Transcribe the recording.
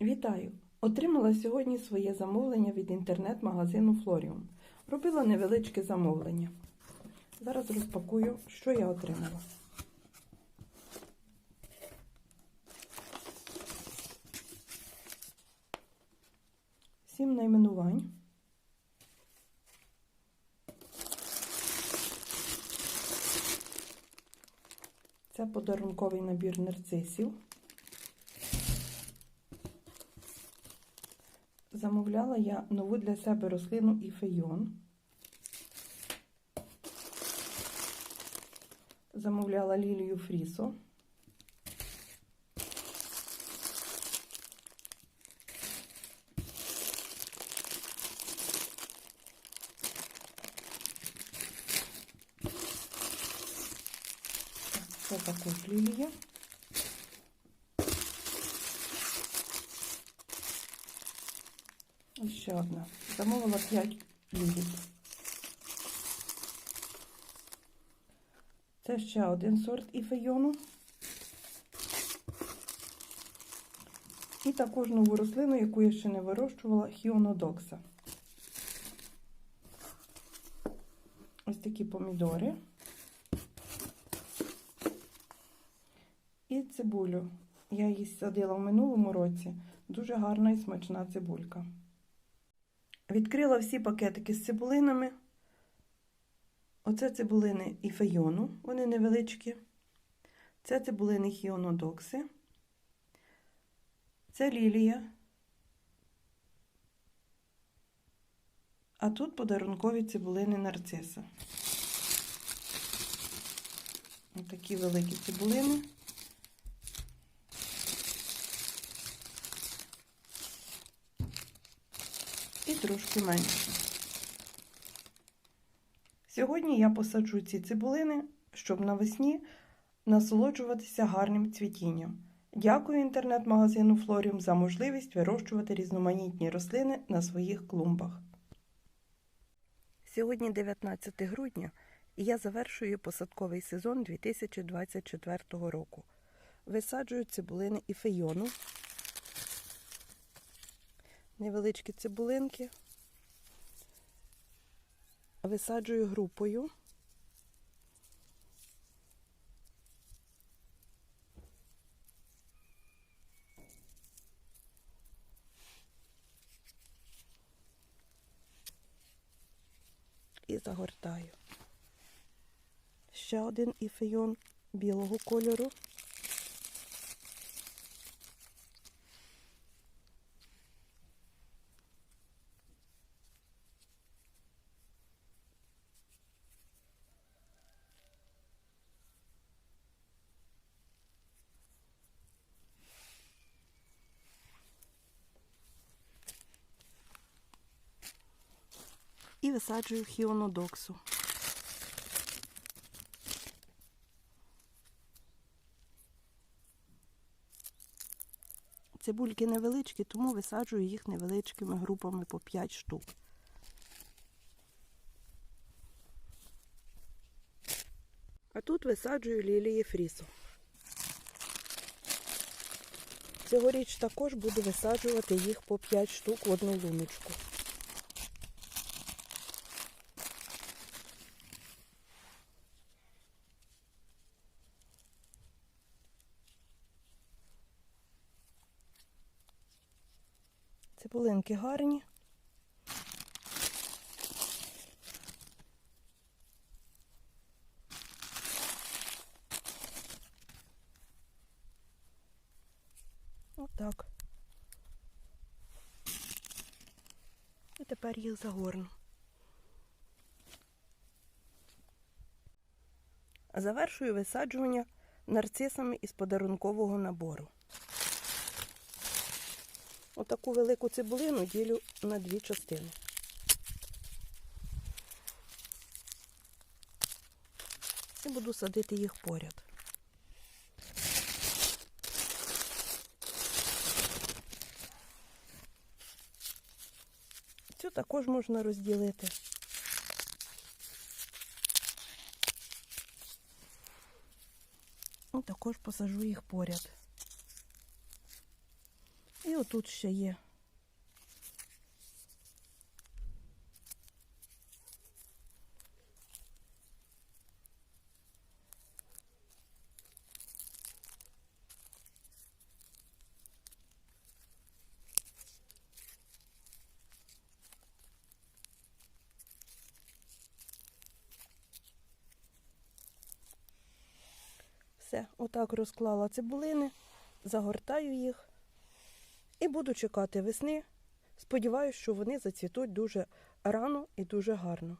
Вітаю! Отримала сьогодні своє замовлення від інтернет-магазину Флоріум. Робила невеличке замовлення. Зараз розпакую, що я отримала. Сім найменувань. Це подарунковий набір нарцисів. Замовляла я нову для себе рослину іфейон. Замовляла лілію фрісо. Це також лілія. Ось ще одна. Замовила 5 лілій. Це ще один сорт іфейону. І також нову рослину, яку я ще не вирощувала, хіонодокса. Ось такі помідори. І цибулю. Я її садила в минулому році. Дуже гарна і смачна цибулька. Відкрила всі пакетики з цибулинами. Оце цибулини іфейону, вони невеличкі. Це цибулини хіонодокси. Це лілія. А тут подарункові цибулини нарциса. Ось такі великі цибулини. Трошки менше. Сьогодні я посаджу ці цибулини, щоб навесні насолоджуватися гарним цвітінням. Дякую інтернет-магазину Флоріум за можливість вирощувати різноманітні рослини на своїх клумбах. Сьогодні 19 грудня і я завершую посадковий сезон 2024 року. Висаджую цибулини і фейону. Невеличкі цибулинки. Висаджую групою. І загортаю. Ще один іфейон білого кольору. І висаджую хіонодоксу. Цибульки невеличкі, тому висаджую їх невеличкими групами по 5 штук. А тут висаджую лілії фрісо. Цьогоріч також буду висаджувати їх по 5 штук в одну луночку. Цибулинки гарні. Отак. І тепер їх загорну. Завершую висаджування нарцисами із подарункового набору. Отаку велику цибулину ділю на дві частини. І буду садити їх поряд. Цю також можна розділити. І також посажу їх поряд. Отут ще є. Все, отак розклала цибулини, загортаю їх і буду чекати весни. Сподіваюсь, що вони зацвітуть дуже рано і дуже гарно.